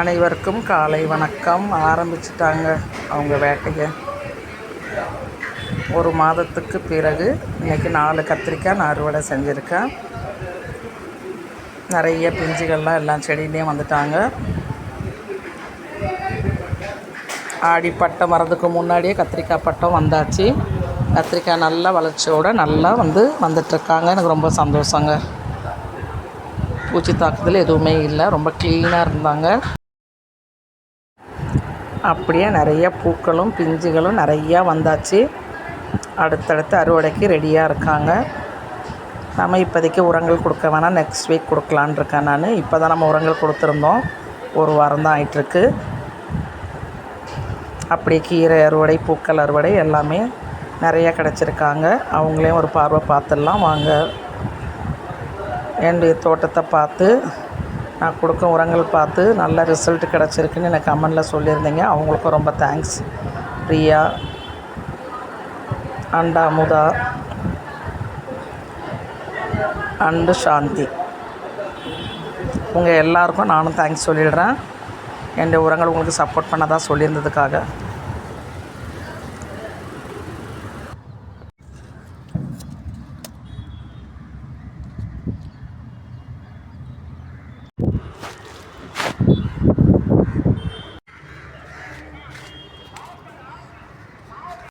அனைவருக்கும் காலை வணக்கம். ஆரம்பிச்சிட்டாங்க அவங்க வேட்டையை. ஒரு மாதத்துக்கு பிறகு இன்றைக்கி நாலு கத்திரிக்காய் நான் அறுவடை செஞ்சுருக்கேன். நிறைய பிஞ்சுகள்லாம் எல்லாம் செடியிலையும் வந்துட்டாங்க. ஆடி பட்டம் வரதுக்கு முன்னாடியே கத்திரிக்காய் பட்டம் வந்தாச்சு. கத்திரிக்காய் நல்லா வளர்ச்சியோடு நல்லா வந்து வந்துட்டுருக்காங்க. எனக்கு ரொம்ப சந்தோஷங்க. பூச்சி தாக்குதல் எதுவுமே இல்லை. ரொம்ப க்ளீனாக இருந்தாங்க. அப்படியே நிறைய பூக்களும் பிஞ்சுகளும் நிறையா வந்தாச்சு. அடுத்தடுத்து அறுவடைக்கு ரெடியாக இருக்காங்க. நம்ம இப்போதைக்கு உரங்கள் கொடுக்க வேணாம். நெக்ஸ்ட் வீக் கொடுக்கலான் இருக்கேன் நான். இப்போ தான் நம்ம உரங்கள் கொடுத்துருந்தோம். ஒரு வாரம் தான் ஆயிட்டிருக்கு. அப்படியே கீரை அறுவடை பூக்கள் அறுவடை எல்லாமே நிறையா கிடச்சிருக்காங்க. அவங்களையும் ஒரு பார்வை பார்த்துடலாம். வாங்க. என்னுடைய தோட்டத்தை பார்த்து நான் கொடுக்கும் உரங்கள் பார்த்து நல்ல ரிசல்ட் கிடச்சிருக்குன்னு எனக்கு கமெண்டில் சொல்லியிருந்தீங்க. அவங்களுக்கும் ரொம்ப thanks Priya and Amudha and Shanti. உங்கள் எல்லாருக்கும் நானும் தேங்க்ஸ் சொல்லிடுறேன். என்னுடைய உரங்கள் உங்களுக்கு சப்போர்ட் பண்ணதாக சொல்லியிருந்ததுக்காக.